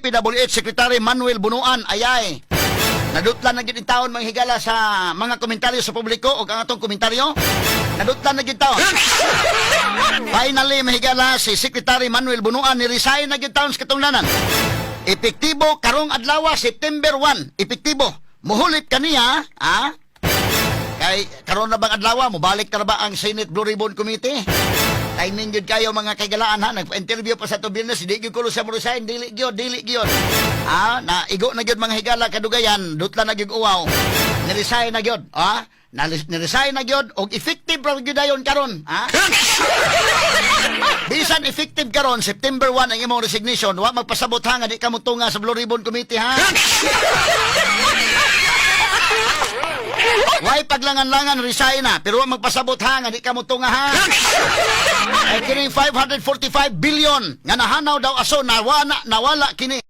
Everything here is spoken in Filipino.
DPWH Secretary Manuel Bunuan ayay. Nadutlan na in taon mga higala sa mga komentaryo sa publiko o ang atong komentaryo. Nadutlan na gid taon. Finally mahigala si Secretary Manuel Bunuan ni resign na gid taon sa katunglanan. Epektibo karong adlaw September 1. Epektibo. Muhulit kaniya, ah? Kay karon na bang adlaw mo balik na ba ang Senate Blue Ribbon Committee? Timing gyud kayo mga kagalaan ha nagpa-interview pa sa to business di gyud ko sa resign dili gyud dili gyud. Ah na igo na gyud mga higala kadugayan dutla na gyud uwaw. Ni-resign na gyud, ah? Na ni-resign na gyud og effective ra gyud dayon karon, ha? Bisan effective karon September 1 ang imong resignation, wa magpasabot ha nga di ka mutunga sa Blue Ribbon Committee ha. Why paglangan-langan resign na. Pero magpasabot ha? Nga di ka mutunga ha. Ay kining 545 billion nga nahanaw daw aso nawala nawala kini